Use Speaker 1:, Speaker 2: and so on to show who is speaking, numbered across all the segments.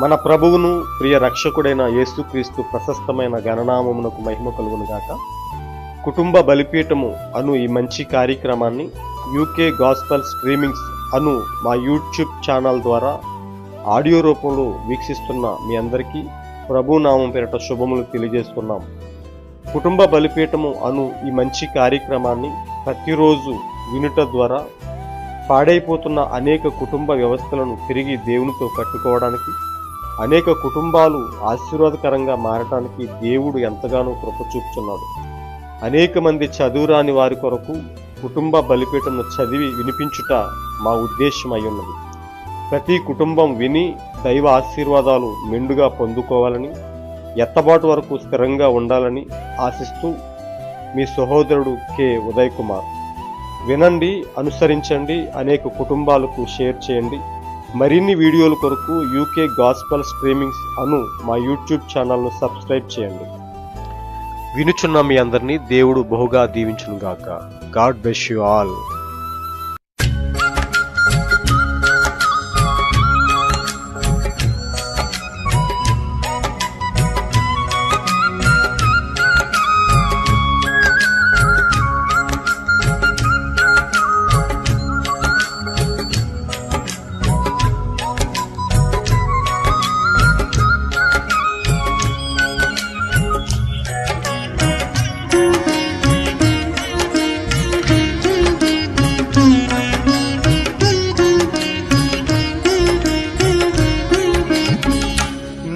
Speaker 1: మన ప్రభువును ప్రియ రక్షకుడైన యేసుక్రీస్తు ప్రశస్తమైన గణనామమునకు మహిమ కలుగునుగాక. కుటుంబ బలిపీఠము అను ఈ మంచి కార్యక్రమాన్ని యూకే గాస్పల్ స్ట్రీమింగ్స్ అను మా యూట్యూబ్ ఛానల్ ద్వారా ఆడియో రూపంలో వీక్షిస్తున్న మీ అందరికీ ప్రభు నామం పేరట శుభములు తెలియజేస్తున్నాం. కుటుంబ బలిపీఠము అను ఈ మంచి కార్యక్రమాన్ని ప్రతిరోజు వినుట ద్వారా పాడైపోతున్న అనేక కుటుంబ వ్యవస్థలను తిరిగి దేవునితో కట్టుకోవడానికి అనేక కుటుంబాలు ఆశీర్వాదకరంగా మారటానికి దేవుడు ఎంతగానో కృప చూపుతున్నాడు. అనేక మంది చదువురాని వారి కొరకు కుటుంబ బలిపీఠను చదివి వినిపించుట మా ఉద్దేశం అయి ఉన్నది. ప్రతి కుటుంబం విని దైవ ఆశీర్వాదాలు మెండుగా పొందుకోవాలని ఎత్తబాటు వరకు స్థిరంగా ఉండాలని ఆశిస్తూ మీ సహోదరుడు కె. ఉదయ్ కుమార్. వినండి అనుసరించండి అనేక కుటుంబాలకు షేర్ చేయండి. మరిన్ని వీడియోల కొరకు యూకే గాస్పల్ స్ట్రీమింగ్స్ అను మా యూట్యూబ్ ఛానల్ను సబ్స్క్రైబ్ చేయండి. వినుచున్న మీ అందరినీ దేవుడు బహుగా దీవించునుగాక. గాడ్ బెస్ యు ఆల్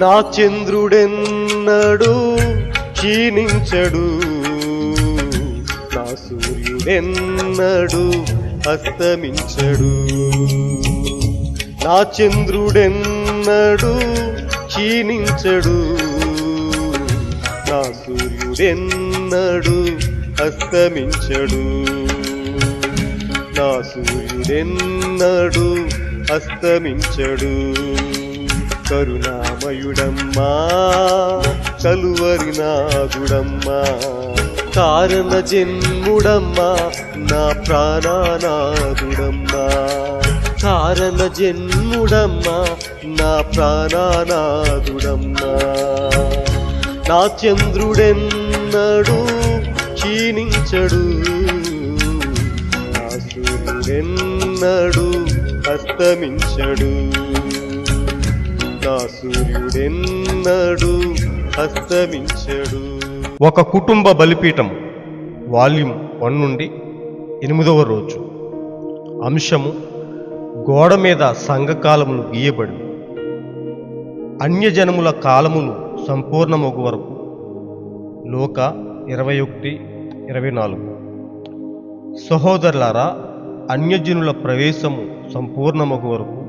Speaker 1: నా చంద్రుడెన్నడు క్షీణించడు. నా సూర్యుడెన్నడు అస్తమించడు. నా చంద్రుడెన్నడు క్షీణించడు. నా సూర్యుడెన్నడు అస్తమించడు. నా సూర్యుడెన్నడు అస్తమించడు. కరుణామయుడమ్మా కలువరి నాగుడమ్మా కారణ జన్ముడమ్మా నా ప్రాణానాదుడమ్మా కారణ జన్ముడమ్మా నా ప్రాణానాదుడమ్మా నా చంద్రుడెన్నడు క్షీణించడు నా సూర్యుడెన్నడు అస్తమించడు. నా సూర్యుడెన్నడు అస్తమించడు. ఒక కుటుంబ బలిపీఠం వాల్యూమ్ వన్ నుండి ఎనిమిదవ రోజు. అంశము గోడ మీద సంఘకాలములు గీయబడి అన్యజనముల కాలములు సంపూర్ణమగు వరకు లోక ఇరవై ఒకటి ఇరవై నాలుగు సహోదరులారా అన్యజనుల ప్రవేశము సంపూర్ణమగు వరకు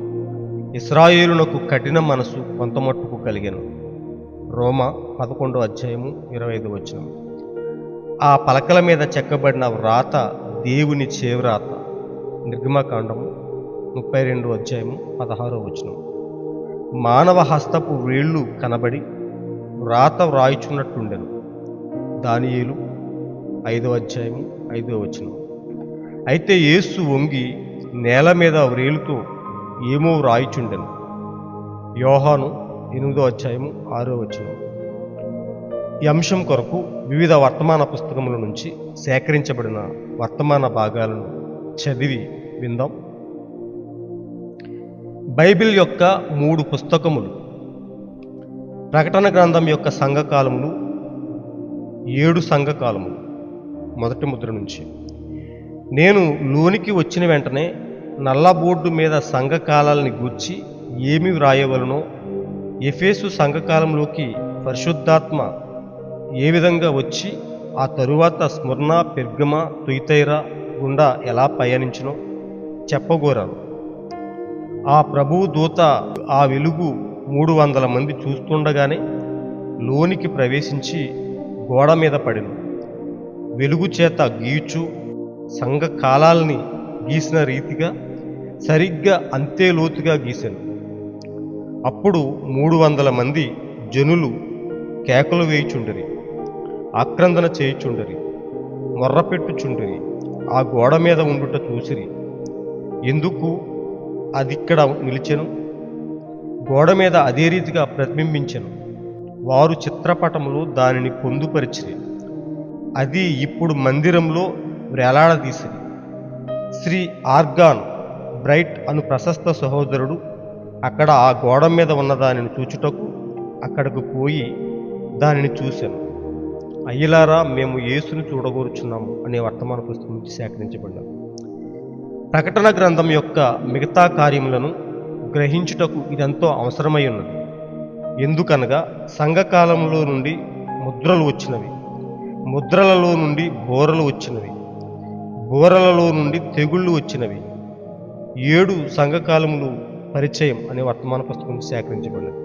Speaker 1: ఇస్రాయేలునకు కఠిన మనసు కొంతమట్టుకు కలిగాను. రోమ పదకొండో అధ్యాయము ఇరవై ఐదు వచ్చిన ఆ పలకల మీద చెక్కబడిన వ్రాత దేవుని చేవ్రాత. నిర్గమకాండము ముప్పై రెండు అధ్యాయము పదహారో వచనం. మానవ హస్తపు వేళ్ళు కనబడి వ్రాత వ్రాయిచున్నట్టుండెను దానియేలు ఐదో అధ్యాయము ఐదో వచనం. అయితే యేసు వంగి నేల మీద వ్రేలుతో ఏమో వ్రాయిచుండెను. యోహాను ఎనిమిదో అధ్యాయము ఆరో వచ్చిన ఈ అంశం కొరకు వివిధ వర్తమాన పుస్తకముల నుంచి సేకరించబడిన వర్తమాన భాగాలను చదివి విందాం. బైబిల్ యొక్క మూడు పుస్తకములు ప్రకటన గ్రంథం యొక్క సంఘకాలములు ఏడు సంఘకాలములు. మొదటి ముద్ర నుంచి. నేను లోనికి వచ్చిన వెంటనే నల్ల బోర్డు మీద సంఘకాలాలని గుచ్చి ఏమి వ్రాయవలనో ఎఫేసు సంఘకాలంలోకి పరిశుద్ధాత్మ ఏ విధంగా వచ్చి ఆ తరువాత స్మరణ పెర్గమ తుయితైరా గుండా ఎలా పయనించినో చెప్పగోరాను ఆ ప్రభువు దూత ఆ వెలుగు మూడు వందల మంది చూస్తుండగానే లోనికి ప్రవేశించి గోడ మీద పడిను. వెలుగు చేత గీచు సంఘ కాలాల్ని గీసిన రీతిగా సరిగ్గా అంతే లోతుగా గీశాను. అప్పుడు మూడు వందల మంది జనులు కేకలు వేయుచుండరి ఆక్రందన చేయుచుండరి మొర్రపెట్టుచుండరి ఆ గోడ మీద ఉండుట చూసిరి. ఎందుకు అదిక్కడ నిలిచెను? గోడ మీద అదే రీతిగా ప్రతిబింబించెను. వారు చిత్రపటములు దానిని పొందుపరిచిరి. అది ఇప్పుడు మందిరంలో వేలాడదీసిరి శ్రీ ఆర్గాన్ బ్రైట్ అను ప్రశస్త సహోదరుడు అక్కడ ఆ గోడ మీద ఉన్న దానిని చూచుటకు అక్కడకు పోయి దానిని చూశాను అయ్యలారా మేము యేసును చూడగోరుచున్నాము అనే వర్తమాన పుస్తకం నుంచి సేకరించబడ్డాం ప్రకటన గ్రంథం యొక్క మిగతా కార్యములను గ్రహించుటకు ఇదంతో అవసరమై ఉన్నది. ఎందుకనగా సంఘకాలంలో నుండి ముద్రలు వచ్చినవి. ముద్రలలో నుండి బోరలు వచ్చినవి. గోరలలో నుండి తెగుళ్ళు వచ్చినవి. ఏడు సంఘకాలములు పరిచయం అనే వర్తమాన పుస్తకం సేకరించబడినది.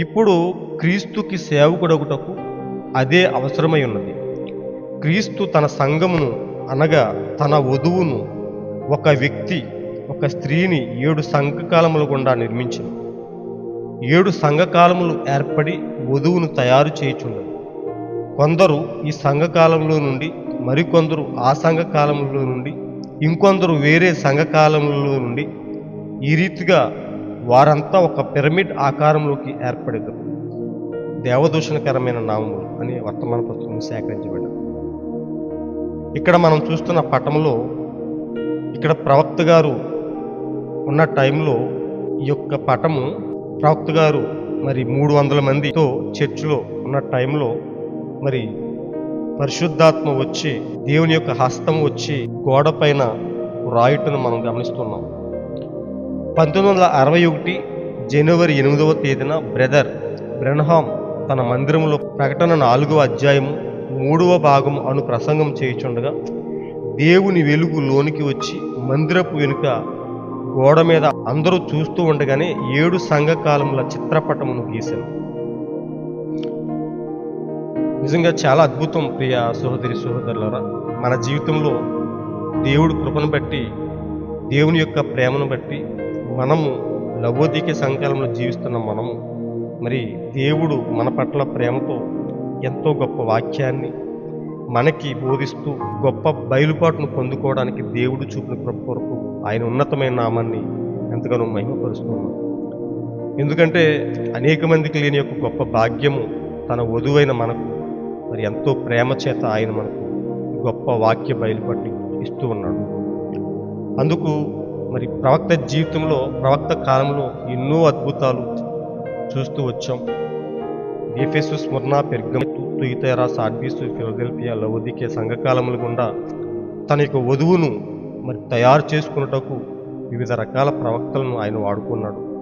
Speaker 1: ఇప్పుడు క్రీస్తుకి సేవకుడగుటకు అదే అవసరమై ఉన్నది. క్రీస్తు తన సంఘమును అనగా తన వధువును ఒక వ్యక్తి ఒక స్త్రీని ఏడు సంఘకాలముల గుండా నిర్మించింది ఏడు సంఘకాలములు ఏర్పడి వధువును తయారు చేయుచున్నది. కొందరు ఈ సంఘకాలంలో నుండి మరికొందరు ఆ సంఘకాలంలో నుండి ఇంకొందరు వేరే సంఘకాలంలో నుండి ఈ రీతిగా వారంతా ఒక పిరమిడ్ ఆకారంలోకి ఏర్పడేదారు. దేవదూషణకరమైన నామములు అని వర్తమాన పుస్తకం సేకరించబడ్డారు ఇక్కడ మనం చూస్తున్న పటంలో ఇక్కడ ప్రవక్త గారు ఉన్న టైంలో ఈ యొక్క పటము ప్రవక్త గారు మరి మూడు వందల మందితో చర్చిలో ఉన్న టైంలో మరి పరిశుద్ధాత్మ వచ్చి దేవుని యొక్క హస్తం వచ్చి గోడ పైన రాయుటను మనం గమనిస్తున్నాం. పంతొమ్మిది వందల అరవై ఒకటి జనవరి ఎనిమిదవ తేదీన బ్రదర్ బ్రెన్హామ్ తన మందిరంలో ప్రకటన నాలుగవ అధ్యాయము మూడవ భాగం అను ప్రసంగం చేయుచుండగా దేవుని వెలుగు లోనికి వచ్చి మందిరపు వెనుక గోడ మీద అందరూ చూస్తూ ఉండగానే ఏడు సంఘకాలముల చిత్రపటమును గీశాను నిజంగా చాలా అద్భుతం ప్రియ సహోదరి సహోదరులరా. మన జీవితంలో దేవుడు కృపను బట్టి దేవుని యొక్క ప్రేమను బట్టి మనము లవోదిక సంకాలంలో జీవిస్తున్న మనము మరి దేవుడు మన పట్ల ప్రేమతో ఎంతో గొప్ప వాక్యాన్ని మనకి బోధిస్తూ గొప్ప బయలుపాటును పొందుకోవడానికి దేవుడు చూపిన కృప కొరకు ఆయన ఉన్నతమైన నామాన్ని ఎంతగానో మహిమపరుస్తున్నాం ఎందుకంటే అనేక మందికి లేని యొక్క గొప్ప భాగ్యము తన వధువైన మనకు మరి ఎంతో ప్రేమ చేత ఆయన మనకు గొప్ప వాక్య బయలుపట్టి ఇస్తూ ఉన్నాడు. అందుకు మరి ప్రవక్త జీవితంలో ప్రవక్త కాలంలో ఎన్నో అద్భుతాలు చూస్తూ వచ్చాం. ఎఫెసు స్మరణ పెర్గము తుయితేరా సాడ్బీసు ఫిలదెల్ఫియా లవోదికే సంఘకాలముల గుండా తన యొక్క వధువును మరి తయారు చేసుకున్నటకు వివిధ రకాల ప్రవక్తలను ఆయన వాడుకున్నాడు.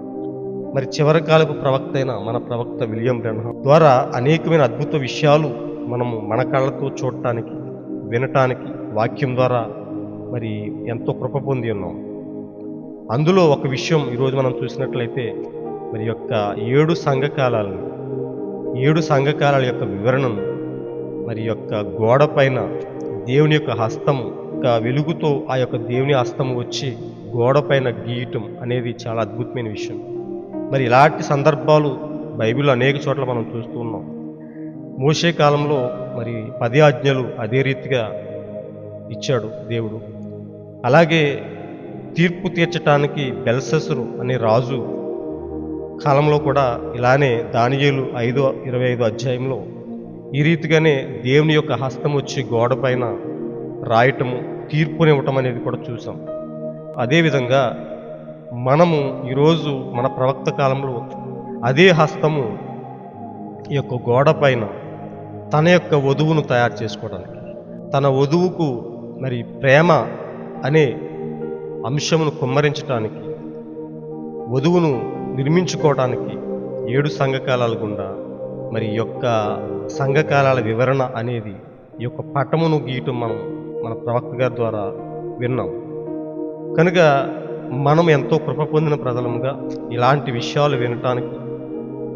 Speaker 1: మరి చివరి కాలపు ప్రవక్త అయిన మన ప్రవక్త విలియం బ్రహ్మ ద్వారా అనేకమైన అద్భుత విషయాలు మనము మన కళ్ళతో చూడటానికి వినటానికి వాక్యం ద్వారా మరి ఎంతో కృప పొంది ఉన్నాం. అందులో ఒక విషయం ఈరోజు మనం చూసినట్లయితే మరి యొక్క ఏడు సంఘకాలను ఏడు సంఘకాలాల యొక్క వివరణను మరి యొక్క గోడ పైన దేవుని యొక్క హస్తం యొక్క వెలుగుతో ఆ యొక్క దేవుని హస్తం వచ్చి గోడ పైన గీయటం అనేది చాలా అద్భుతమైన విషయం. మరి ఇలాంటి సందర్భాలు బైబిల్ అనేక చోట్ల మనం చూస్తూ ఉన్నాం. మోసే కాలంలో మరి పది ఆజ్ఞలు అదే రీతిగా ఇచ్చాడు దేవుడు. అలాగే తీర్పు తీర్చటానికి బెల్సెసరు అనే రాజు కాలంలో కూడా ఇలానే దానియేలు ఐదో ఇరవై ఐదు అధ్యాయంలో ఈ రీతిగానే దేవుని యొక్క హస్తం వచ్చి గోడపైన రాయటము తీర్పునివ్వటం అనేది కూడా చూసాం. అదేవిధంగా మనము ఈరోజు మన ప్రవక్త కాలంలో అదే హస్తము ఈ యొక్క గోడ పైన తన యొక్క వధువును తయారు చేసుకోవడానికి. తన వధువుకు మరి ప్రేమ అనే అంశమును కుమ్మరించడానికి వధువును నిర్మించుకోవడానికి ఏడు సంఘకాలాల గుండా మరి యొక్క సంఘకాలాల వివరణ అనేది ఈ యొక్క పటమును గీయటం మనం మన ప్రవక్త గారి ద్వారా విన్నాం. కనుక మనం ఎంతో కృప పొందిన ప్రజలముగా ఇలాంటి విషయాలు వినటానికి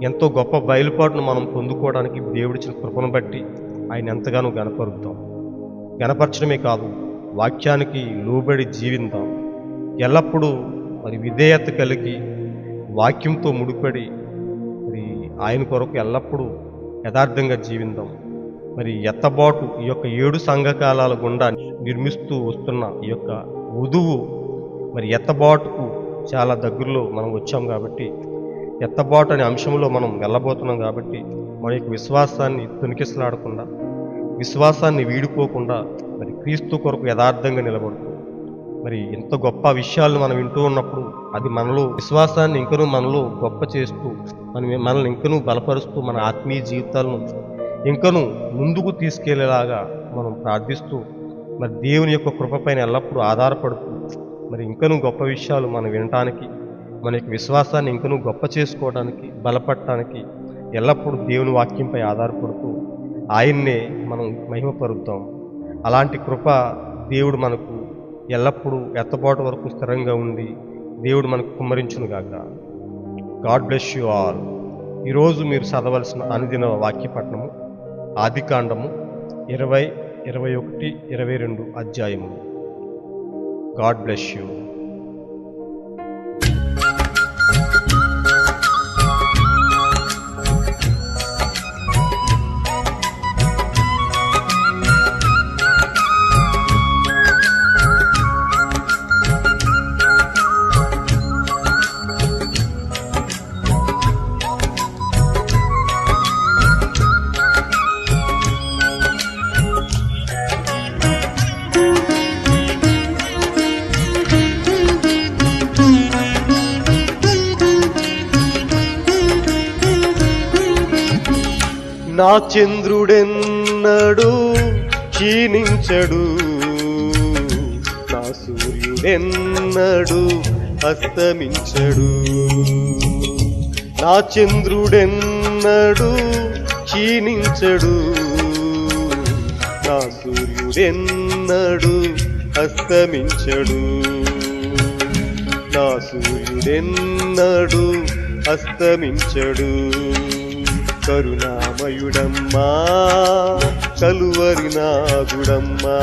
Speaker 1: ఎంతో గొప్ప బయలుపాటును మనం పొందుకోవడానికి దేవుడిచ్చిన కృపను బట్టి ఆయన ఎంతగానో గనపరుద్దాం గనపరచడమే కాదు వాక్యానికి లోబడి జీవిందాం. ఎల్లప్పుడూ మరి విధేయత కలిగి వాక్యంతో ముడిపడి మరి ఆయన కొరకు ఎల్లప్పుడూ యథార్థంగా జీవిందాం. మరి ఎత్తబాటు ఈ యొక్క ఏడు సంఘకాలాల గుండా నిర్మిస్తూ వస్తున్న ఈ యొక్క వధువు మరి ఎత్తబాటుకు చాలా దగ్గరలో మనం వచ్చాం కాబట్టి ఎత్తబాటు అనే అంశంలో మనం వెళ్ళబోతున్నాం కాబట్టి మన యొక్క విశ్వాసాన్ని తునికిసలాడకుండా విశ్వాసాన్ని వీడిపోకుండా మరి క్రీస్తు కొరకు యథార్థంగా నిలబడుతుంది మరి ఇంత గొప్ప విషయాలను మనం వింటూ ఉన్నప్పుడు అది మనలో విశ్వాసాన్ని ఇంకనూ మనలో గొప్ప చేస్తూ మనం మనల్ని ఇంకనూ బలపరుస్తూ మన ఆత్మీయ జీవితాలను ఇంకనూ ముందుకు తీసుకెళ్ళేలాగా మనం ప్రార్థిస్తూ మరి దేవుని యొక్క కృపపైన ఎల్లప్పుడూ ఆధారపడుతూ మరి ఇంకనూ గొప్ప విషయాలు మనం వినటానికి మన యొక్క విశ్వాసాన్ని ఇంకనూ గొప్ప చేసుకోవడానికి బలపడటానికి ఎల్లప్పుడూ దేవుని వాక్యంపై ఆధారపడుతూ ఆయన్నే మనం మహిమపరుద్దాం. అలాంటి కృప దేవుడు మనకు ఎల్లప్పుడూ ఎత్తబాటు వరకు స్థిరంగా ఉండి దేవుడు మనకు కుమ్మరించునుగాక. God bless you all. ఈరోజు మీరు చదవలసిన అనుదిన వాక్యపట్నము ఆదికాండము ఇరవై ఇరవై ఒకటి ఇరవై రెండు అధ్యాయము. God bless you. చంద్రుడెన్నడు క్షీణించడు. నా సూర్యుడెన్నడు అస్తమించడు. నా చంద్రుడెన్నడు క్షీణించడు. నా సూర్యుడెన్నడు అస్తమించడు. నా సూర్యుడెన్నడు అస్తమించడు. కరుణామయుడమ్మా కలువరి నాగుడమ్మా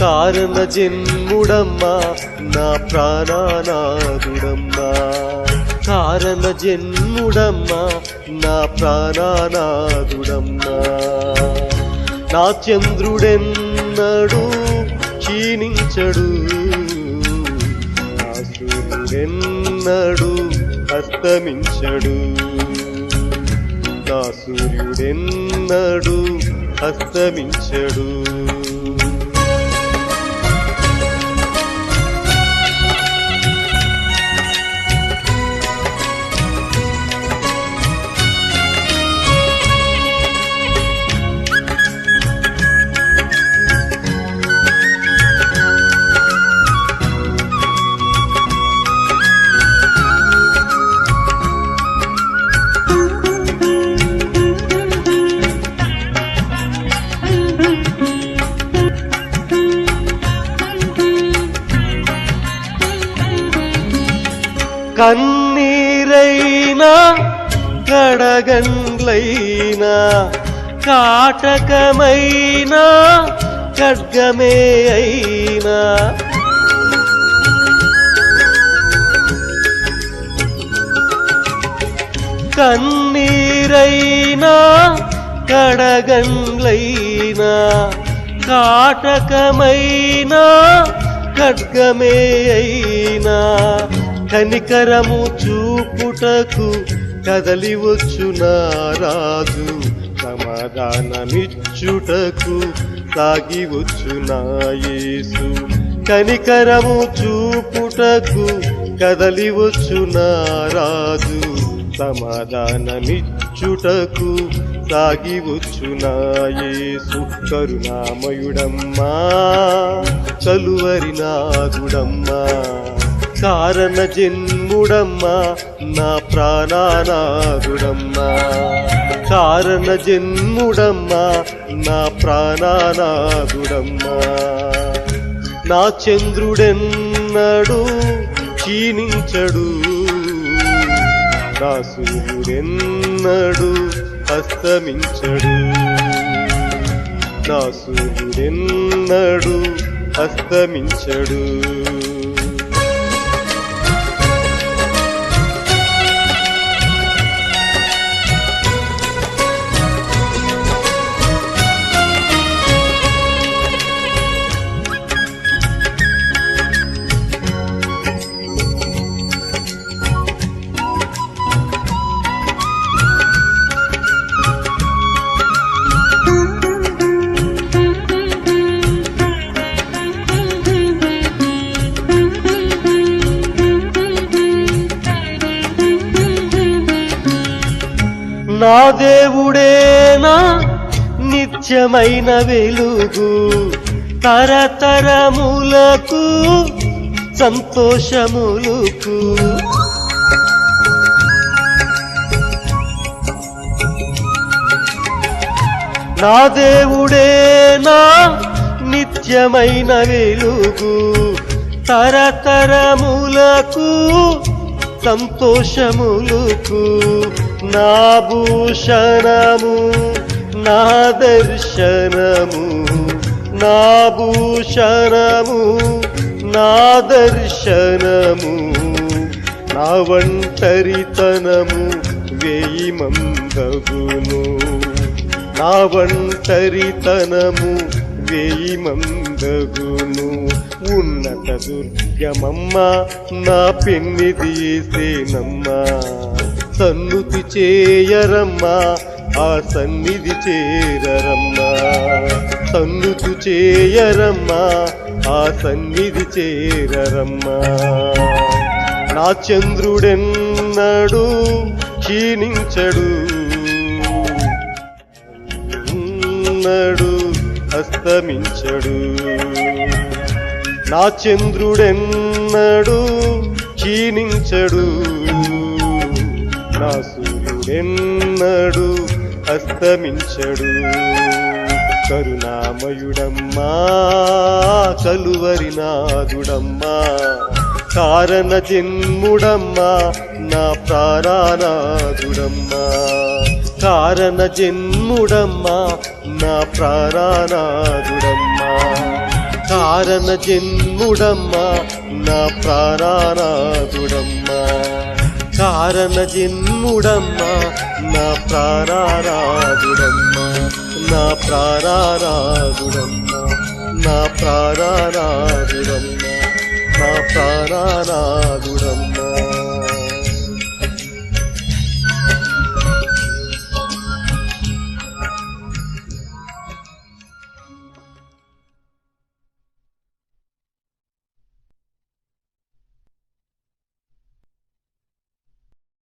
Speaker 1: కారణ జన్ముడమ్మా నా ప్రాణానాథుడమ్మా కారణ జన్ముడమ్మా నా ప్రాణానాథుడమ్మా నా చంద్రుడెన్నడు క్షీణించడు నా సూర్యుడెన్నడు అస్తమించడు. నా సూర్యుడెన్నడు అస్తమించడు. కన్నీరైనా కడగండ్లైనా? కాటకమైనా? ఖడ్గమే అయినా? కన్నీరైనా? కడగండ్లైనా? కాటకమైనా? ఖడ్గమే అయినా? కనికరము చూ చూపుటకు కదలి వచ్చు రాజు సమాధానమిచ్చుటకు సాగి వచ్చు కనికరము చూపుటకు కదలి వచ్చు రాజు సమాధానమిచ్చుటకు సాగి వచ్చు నా కరుణామయుడమ్మా కలువరి నాగుడమ్మా. కారణ జన్ముడమ్మా నా ప్రాణానాథుడమ్మా. కారణ జన్ముడమ్మా నా ప్రాణానాథుడమ్మా. నా చంద్రుడెన్నడు క్షీణించడు నా సూర్యుడెన్నడు అస్తమించడు. నా సూర్యుడెన్నడు అస్తమించడు. నా దేవుడేనా? నిత్యమైన వెలుగు తరతరములకు సంతోషములకు. నా దేవుడేనా? నిత్యమైన వెలుగు తరతరములకు సంతోషములకు. నా భూషణము నా దర్శనము నా భూషణము నా దర్శనము నా ఒంటరితనము వేయి మందగును. నా ఒంటరితనము వేయి మందగును. ఉన్నత దుర్గమమ్మ నా పెన్నిది ఏసేనమ్మా సన్నుతి చేయరమ్మా ఆ సన్నిధి చేరరమ్మా. సన్నుతు చేయరమ్మా ఆ సన్నిధి చేరరమ్మా. నా చంద్రుడెన్నడు క్షీణించడు అస్తమించడు. నా చంద్రుడెన్నడు క్షీణించడు కరుణాసురుడెన్నడు అస్తమించడు. కరుణామయుడమ్మా కలువరినాథుడమ్మా కారణ జన్ముడమ్మా నా ప్రాణానాథుడమ్మా. కారణ జన్ముడమ్మా నా ప్రాణానాథుడమ్మా. కారణ జన్ముడమ్మా నా ప్రాణానాథుడమ్మా. కారణ జిన్ముడమ్మా నా ప్రారారాగుడమ్మా నా ప్రారారాగుడమ్మా నా ప్రారారాగుడమ్మా నా ప్రారారాగుడమ్మా